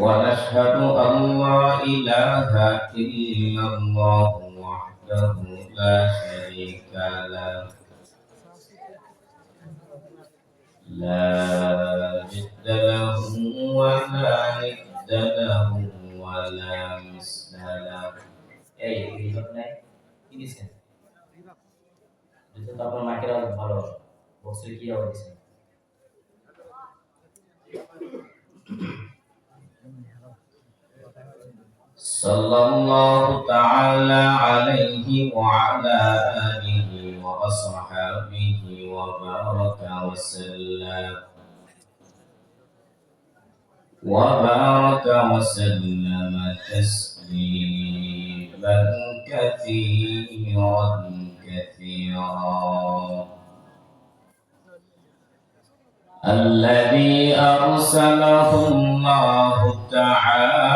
ونشهد أن لا إله إلا الله وحده لا شريك له. لا جد له ولا ند له ولا مثل له. أي Thank you. صلى الله تعالى عليه وعلى آله وأصحابه وبارك وسلم. وبارك وسلم تسليما كثيرا كثيرا. الذي أرسله الله تعالى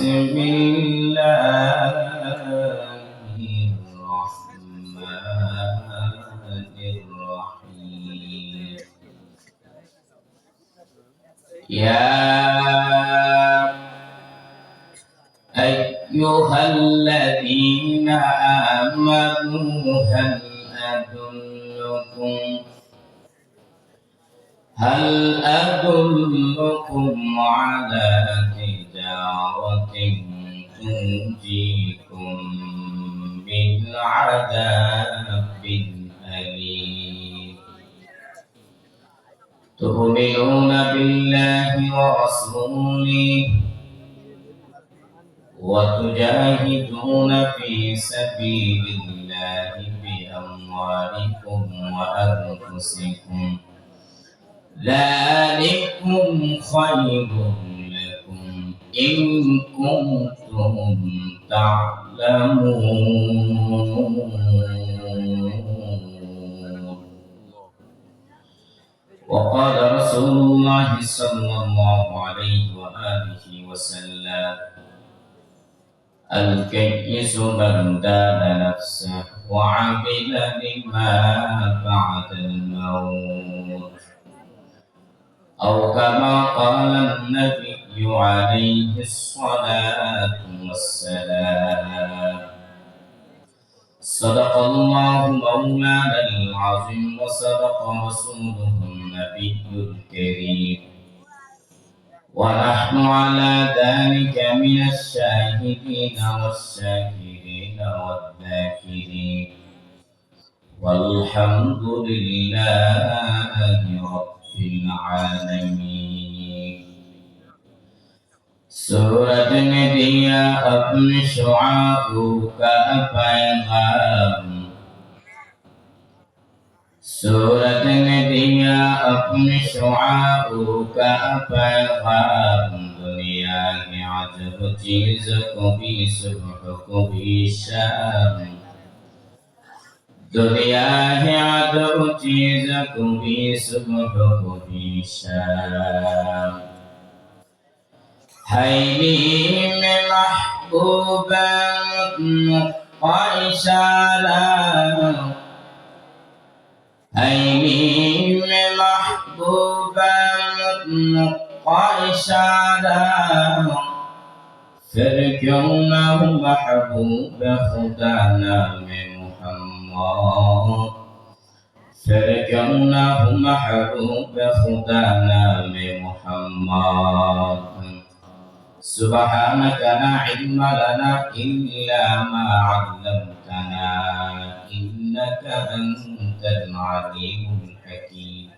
بسم الله الرحمن الرحيم. يا أيها الذين آمنوا هل أدلكم هل أدلكم على تجارة تنجيكم من عذاب أليم. تؤمنون بالله ورسوله وتجاهدون في سبيل الله بأموالكم وأنفسكم. ذلكم خير إن كنتم تعلمون. وقال رسول الله صلى الله عليه وآله وسلم الكيس من دان نفسه وعمل لما بعد الموت. أو كما قال النبي عليه الصلاة والسلام. صدق الله مولانا العظيم وصدق رسوله النبي الكريم. ونحن على ذلك من الشاهدين والشاكرين والذاكرين. والحمد لله सूरत ने दिया अपने शुआबू का पैगाम सूरत ने दिया अपने शुआबू का पैगाम दुनिया के अजब चीज को भी सुबह को भी शाम दुनिया है अजब चीज को भी सुबह को भी शाम حيبهم محبوبا وإشارة حيبهم محبوبا وإشارة فرجونه محبوب خدانا من محمد. فرجونه محبوب خدانا من محمد. سبحانك لا علم لنا إلا ما علمتنا إنك أنت العليم الحكيم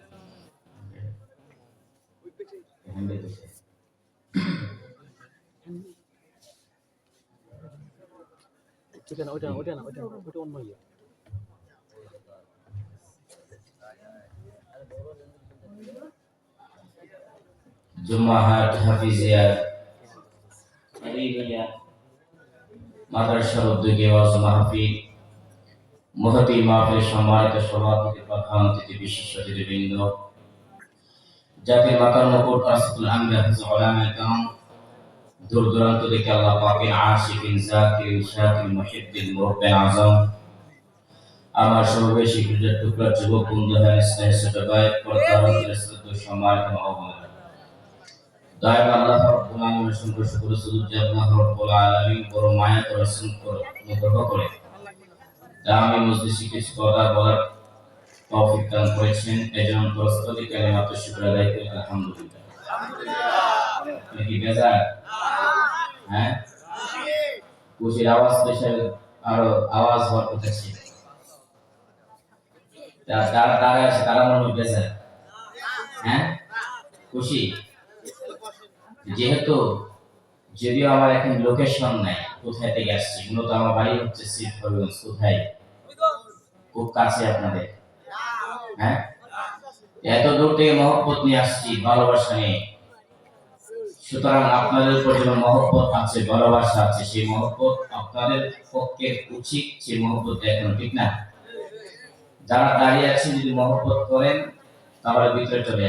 ওইটা না ওইটা না ওইটা না ওইটা ওইটা অন্য ইয়ে জুম্মাহাট হাফিজিয়া মাদ্রাসার উদ্যোগে ওয়াজ মাহফিল, মহতি মাহফিল সম্মানিত সভাপতি, প্রধান অতিথি বিশেষ অতিথিবৃন্দ, জাতির মাতার মুকুট আসফুল আমির ওলামা কাম দূর দূরান্ত থেকে আল্লাহ আজম, আমার যুবক বন্ধু হ্যাঁ স্নেহ ছোট সম্মানিত দয়াল আল্লাহ রাব্বুল আলামিন অসংখ্য শুকর সুজুদ যে আল্লাহ রাব্বুল আলামিন বড় মায়া করে করে অনুগ্রহ করে। যা আমি মজলিসে কথা বলার তৌফিক দান করেছেন, এজন্য প্রস্তুতি কালিমাত শুকর আদায় করি, আলহামদুলিল্লাহ। কি বেজার? হ্যাঁ? খুশির আওয়াজ দেশে আরও আওয়াজ হওয়ার কথা ছিল। তারা তারা তারা মনে বেজার। হ্যাঁ? খুশি? যেহেতু যদিও আমার এখন লোকেশন নাই, কোথায় থেকে আসছি? মূলত আমার বাড়ি হচ্ছে শিবগঞ্জ কোথায়? খুব কাছে আপনাদের। হ্যাঁ? এত দূর থেকে মহব্বত নিয়ে আসছি, ভালোবাসা নিয়ে। সুতরাং আপনাদের উপর যেন মহব্বত আছে, ভালোবাসা আছে, সেই মহব্বত আপনাদের পক্ষে উচিত, সেই মহব্বত দেখানো ঠিক না? যারা দাঁড়িয়ে আছেন, যদি মহব্বত করেন, তাহলে ভিতরে চলে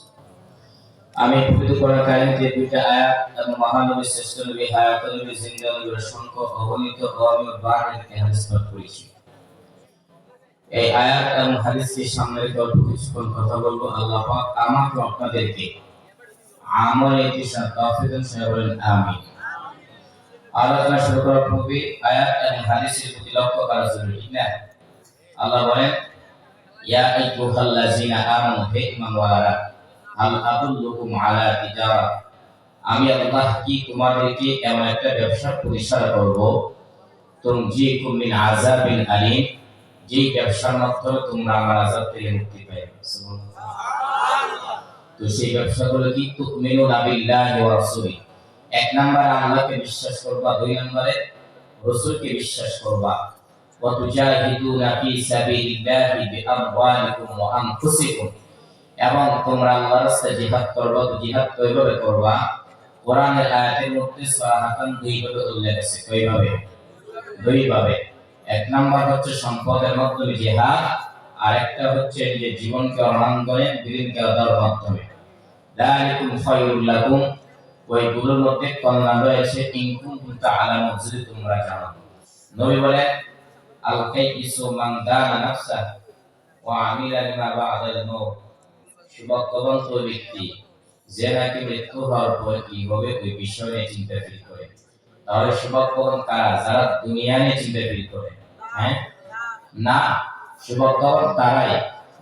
আমি প্রকৃত করার কারণে যে দুইটা আয়াত এবং মহানবী শ্রেষ্ঠ নবী হায়াত নবী, জিন্দা নবীর অসংখ্য অগণিত বার হাদিস পাঠ করেছি। এই আয়াত এবং হাদিসকে সামনে অল্প কিছুক্ষণ কথা বলব। আল্লাহ আমাকে আপনাদেরকে বলেন, আমিন। আলোচনা শুরু করার পূর্বে আয়াত এবং হাদিসের প্রতি লক্ষ্য করা জরুরি না? আল্লাহ বলেন, ইয়া হাল আদুল্লুকুম আলা তিজারা আমি আল্লাহ কি তোমাদেরকে এমন একটা ব্যবসার প্রতিষ্ঠা করব? তুমজিকুম মিন আযাবিন আলিম। যে ব্যবসার মাধ্যমে তোমরা আমার আযাব থেকে মুক্তি পাবে তো সেই ব্যবসাগুলো কি? তুমিনু বিল্লাহি ওয়া এক নম্বরে আল্লাহকে বিশ্বাস করবা, দুই নম্বরে রাসূলকে বিশ্বাস করবা। ওয়া তুজাহিদুনা ফি সাবিলিল্লাহি বিআমওয়ালিকুম ওয়া আনফুসিকুম। এবং তোমরা আল্লাহর রাস্তায় জিহাদ করবা, তো জিহাদ কীভাবে করবা? কোরআনের আয়াতের মধ্যে সরাহাতান দুই ভাবে উল্লেখ আছে। কীভাবে? দুই ভাবে এক নাম্বার হচ্ছে সম্পদের মাধ্যমে জিহাদ আর একটা হচ্ছে যে জীবনকে অনাঙ্গনে বিলীনকে দেওয়ার মাধ্যমে। দালিকুম খায়রুল লাকুম। ওইগুলোর মধ্যে কল্যাণ রয়েছে। ইনকুম কুনতা আলামু যদি তোমরা জানো। নবী বলেন, আল কাইসু মান দানা নাফসা ওয়া আমিলা লিমা বা'দাল মাউত। সুভাগ্যবন্ত ওই ব্যক্তি যে নাকি মৃত্যু হওয়ার পর কি হবে ওই বিষয় নিয়ে চিন্তাশীল করে? তাহলে সুভাগ্যবান কারা? যারা দুনিয়া নিয়ে চিন্তাশীল করে হ্যাঁ? না, সুভাগ্যবান তারাই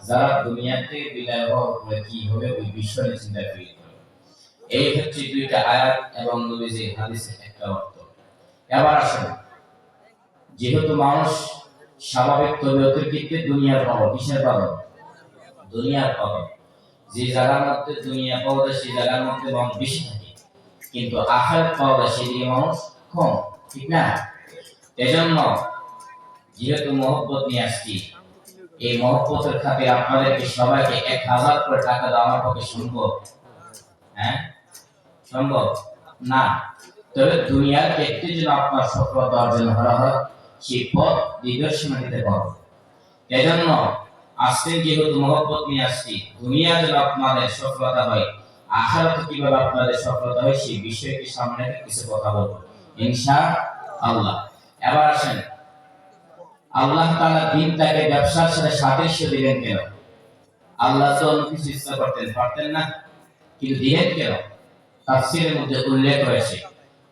যারা দুনিয়াতে বিদায় হওয়ার পরে কি হবে ওই বিষয় নিয়ে চিন্তাশীল করে। এই হচ্ছে দুইটা আয়াত এবং নবীজির হাদিসের একটা অর্থ। এবার আসুন, যেহেতু মানুষ স্বাভাবিক তবিয়তের ক্ষেত্রে দুনিয়ার পাবো কিসের পাবো দুনিয়ার পাবো যে জায়গার মধ্যে দুনিয়া পাওয়া যায়, সেই জায়গার মধ্যে মানুষ বেশি থাকে। কিন্তু আহার পাওয়া যায়, সেদিকে মানুষ কম, ঠিক না? এজন্য যেহেতু মহব্বত নিয়ে আসছি, এই মহব্বতের খাতে আপনাদেরকে সবাইকে এক হাজার করে টাকা দেওয়া আমার পক্ষে সম্ভব। হ্যাঁ? সম্ভব? না। তবে দুনিয়ার ক্ষেত্রে যেন আপনার সফলতা অর্জন করা হয়, সেই পথ নিদর্শন দিতে পারব। এজন্য আজকে যেহেতু মহব্বত নিয়ে আসছি। দুনিয়া যেন আপনাদের সফলতা হয়, আখারাত কীভাবে আপনাদের সফলতা হয় সেই বিষয়টি সামনে কিছু কথা বলব। ইনশা আল্লাহ এবার আসেন। আল্লাহ তাআলা দিনটাকে ব্যবসার সাথে সাদৃশ্য দিলেন কেন? আল্লাহ অন্য কিছু ইচ্ছা করতেন, পারতেন না। কিন্তু দিলেন কেন? তাফসীরের মধ্যে উল্লেখ রয়েছে,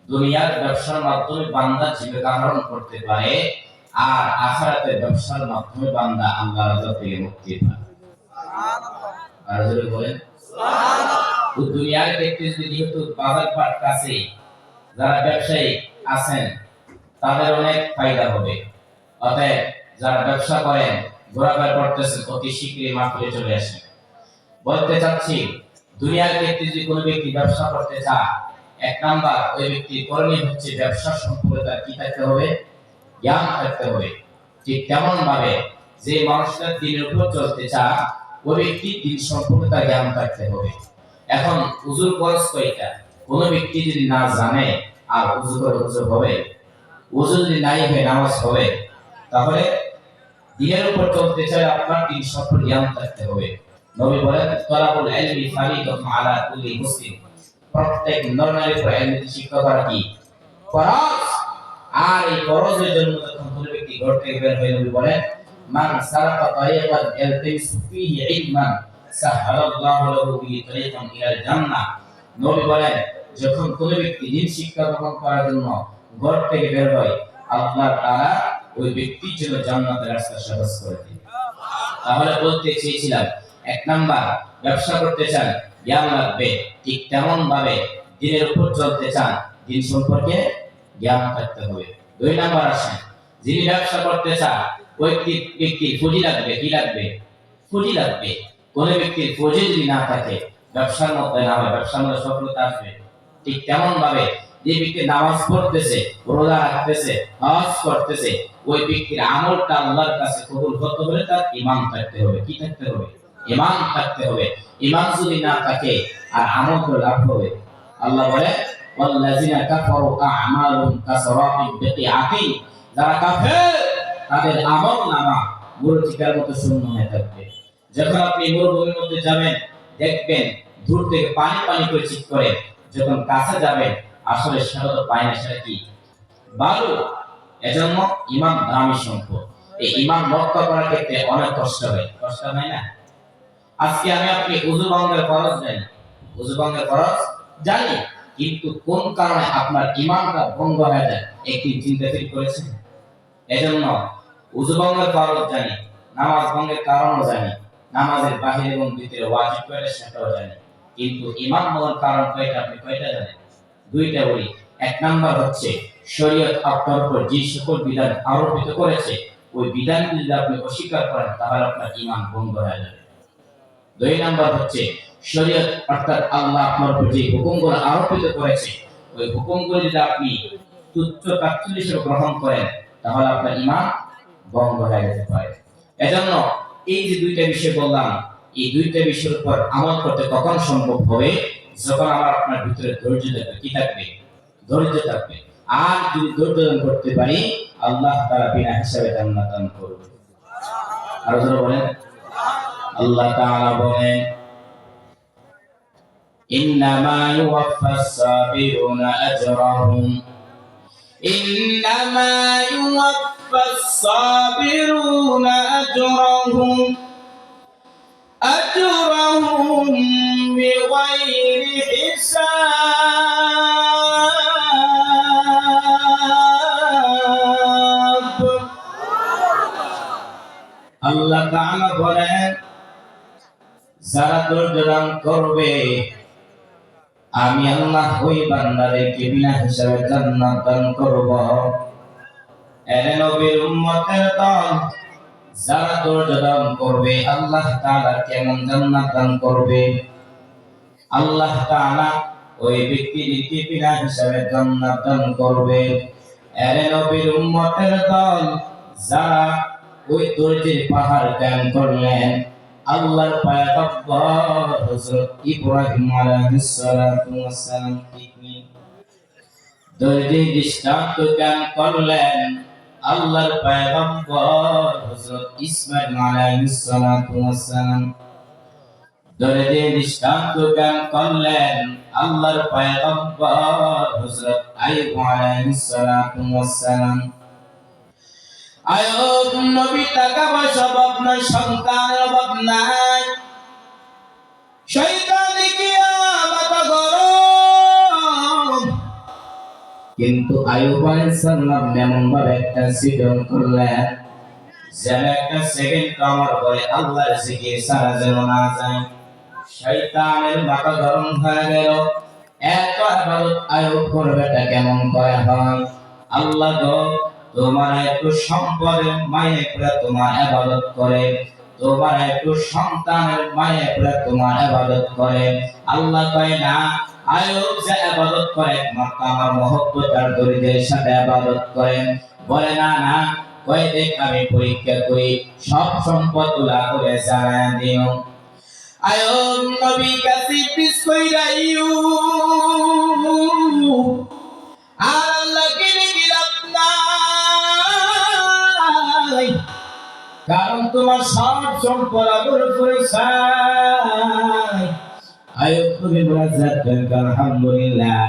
দুনিয়ার ব্যবসার মাধ্যমে বান্দা জীবিকা আহরণ করতে পারে আর আখরাতের ব্যবসার মাধ্যমে বান্দা আল্লাহ রাজা থেকে মুক্তি পায়। আর বলেন? তো দুনিয়ার ক্ষেত্রে যদি যেহেতু বাজার পাট কাছে যারা ব্যবসায়ী আছেন তাদের অনেক ফায়দা হবে। অতএব যারা ব্যবসা করেন ঘোরাফেরা করতেছেন অতি শীঘ্রই মাঠে চলে আসেন। বলতে চাচ্ছি দুনিয়ার ক্ষেত্রে যদি কোনো ব্যক্তি ব্যবসা করতে চায় এক নাম্বার ওই ব্যক্তির করণীয় হচ্ছে ব্যবসা সম্পর্কে তার কি থাকতে হবে? জ্ঞান থাকতে হবে। ঠিক তেমন ভাবে যে মানুষটা দিনের উপর চলতে চায় ওই ব্যক্তি দিন সম্পর্কে তার জ্ঞান থাকতে হবে। এখন উজুর খরচ কয়টা? কোনো ব্যক্তি যদি না জানে আর উজু করে উজু হবে উজু যদি নাই হয় নামাজ হবে, তাহলে দিনের উপর চলতে চাই আপনার দিন সম্পর্কে জ্ঞান থাকতে হবে। নবী বলেন, তলাবুল ইলমি ফারিদাতুন আলা কুল্লি মুসলিম। প্রত্যেক নরনারীর উপর ইলমি শিক্ষা করা কি? ফরজ! আর এই জন্য ব্যক্তি ঘর থেকে বের হয়ে বলেন, মান ইলমান সাহালাল্লাহু লাহু ইলাল জান্নাহ। নবী বলেন, যখন ব্যক্তি শিক্ষা গ্রহণ করার জন্য ঘর থেকে বের হয়, আল্লাহ তাআলা ওই ব্যক্তির জন্য জান্নাতের রাস্তা সহজ করে দিন। তাহলে বলতে চেয়েছিলাম, এক নাম্বার, ব্যবসা করতে চান, জ্ঞান লাগবে, ঠিক তেমন ভাবে দিনের উপর চলতে চান, দিন সম্পর্কে জ্ঞান থাকতে হবে। দুই নাম্বার আসেন যিনি ব্যবসা করতে চান ওই ব্যক্তি- ব্যক্তির পুঁজি লাগবে, কি লাগবে? পুঁজি লাগবে। কোন ব্যক্তির পুঁজি যদি না থাকে, ব্যবসার মধ্যে না হয়, ব্যবসার মধ্যে সফলতা আসবে। ঠিক তেমন ভাবে যে ব্যক্তি নামাজ পড়তেছে, রোজা রাখতেছে, হজ করতেছে, ওই ব্যক্তির আমলটা আল্লাহর কাছে কবুল হতে হলে তার ইমান থাকতে হবে। কি থাকতে হবে? ইমান থাকতে হবে। ইমান যদি না থাকে, আর আমল তো লাভ হবে। আল্লাহ বলে ওয়াল্লাযিনা কাফারু আ'মালুহুম কাসরাতিন বিকিআতিন যারা কাফের, তাদের আমল নামা মরুচিকার মতো শূন্য হয়ে থাকবে। যখন আপনি মরুভূমির মধ্যে যাবেন, দেখবেন দূর থেকে পানি পানি করে চিৎ করে, যখন কাছে যাবেন, আসলে সেটা তো পায় না, সেটা কি? বালু, এজন্য ইমান দামি সম্পদ। এই ইমান রক্ষা করার ক্ষেত্রে অনেক কষ্ট হয়। কষ্ট হয় না? আজকে আমি আপনি উজু ভঙ্গের খরচ জানি। উজু ভঙ্গের খরচ জানি। কিন্তু কোন কারণে আপনার ইমানটা ভঙ্গ হয়ে যায় একটি চিন্তা ফিল করেছেন? এজন্য উজু ভঙ্গের খরচ জানি, নামাজ ভঙ্গের কারণও জানি, নামাজের বাহির এবং ভিতরে ওয়াজিব কয়টা সেটাও জানি। কিন্তু ইমান ভঙ্গের কারণ কয়টা আপনি কয়টা জানেন? দুইটা বলি। এক নাম্বার হচ্ছে, শরীয়ত আপনার উপর যে সকল বিধান আরোপিত করেছে, ওই বিধানগুলি যদি আপনি অস্বীকার করেন, তাহলে আপনার ইমান ভঙ্গ হয়ে যাবে। দুই নাম্বার হচ্ছে শরীয়ত, অর্থাৎ আল্লাহ আপনার উপর যে হুকুমগুলো আরোপিত করেছে, ওই হুকুমগুলো যদি আপনি তুচ্ছ তাচ্ছল্য গ্রহণ করেন, তাহলে আপনার ইমান ভঙ্গ হয়ে যেতে পারে। এজন্য এই যে দুইটা বিষয় বললাম, এই দুইটা বিষয়ের উপর আমল করতে কখন সম্ভব হবে? যখন আমার আপনার ভিতরে ধৈর্য থাকবে। কি থাকবে? ধৈর্য থাকবে। আর যদি ধৈর্য ধারণ করতে পারি, আল্লাহ তারা বিনা হিসাবে জান্নাত দান করবে। আরও যারা বলেন। আল্লাহ তাআলা বলেন إنما يوفى الصابرون أجرهم إنما يوفى الصابرون أجرهم أجرهم بغير حساب আল্লাহ তাআলা বলেন যারা ধৈর্য করবে, আমি আল্লাহ ওই বান্দাদেরকে বিনা হিসাবে জান্নাত দান করব। এরে নবীর উম্মতের দল, যারা ধৈর্য করবে, আল্লাহ তাআলা কেমন জান্নাত দান করবে? আল্লাহ তাআলা ওই ব্যক্তিদেরকে বিনা হিসাবে জান্নাত দান করবে। এরে নবীর উম্মতের দল, যারা ওই ধৈর্যের পাহাড় ত্যাগ করলেন আল্লাহর পয়গম্বর হযরত ইব্রাহিম আলাইহিস সালাতু ওয়াস সালাম তিনি। ধৈর্যের দৃষ্টান্ত জ্ঞান করলেন। আল্লাহর পয়গম্বর হযরত ইসমাইল আলাইহিস সালাতু ওয়াস সালাম। ধৈর্যের দৃষ্টান্ত জ্ঞান করলেন। আল্লাহর পয়গম্বর হযরত আইয়ুব আলাইহিস সালাতু ওয়াস সালাম। আয়ব নবী টাকা পয়সা অভাব নাই সন্তানের অভাব নাই। শৈতানি কিন্তু আয়ুব আলাইহিস সালাম এমন ভাবে একটা সৃজন করলেন, যেন একটা সেকেন্ড আমার পরে আল্লাহর জিকির সারা যেন না যায়। শয়তানের মাথা গরম হয়ে গেল। এত আবাদত করবে এটা কেমন করে হয়? আল্লাহ গো তোমার একটু সম্পদের মায়ে করে তোমার আবাদত করে। তোমার একটু সন্তানের মায়ে করে তোমার আবাদত করে। আল্লাহ কয়, না আয়োগ যে আবাদত করে আমার মহব্বতার দরিদের সাথে আবাদত বলে, না না কয় দেখ আমি পরীক্ষা করি, সব সম্পদগুলা করে দিও। আয়োগ নবী কাছে পিস কইরাইউ আর কারণ তোমার সব সম্পদ মুনাজ্জাত আলহামদুলিল্লাহ।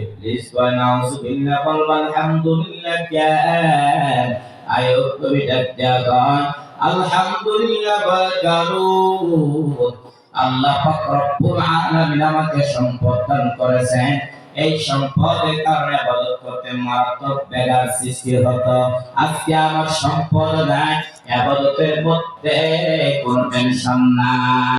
ইবলিস নাউজুবিল্লাহ বল আলহামদুলিল্লাহ আয়ুব আলহামদুলিল্লাহ বারকাতুহ আল্লাহ পাক রব্বুল আলামিন আমাকে সম্পদ দান করেছেন। এই সম্পদের কারণে আবাদত করতে মারাত্মক বেগার সৃষ্টি হতো। আজকে আমার সম্পদ নাই। আবাদতের মধ্যে কোনো টেনশন নাই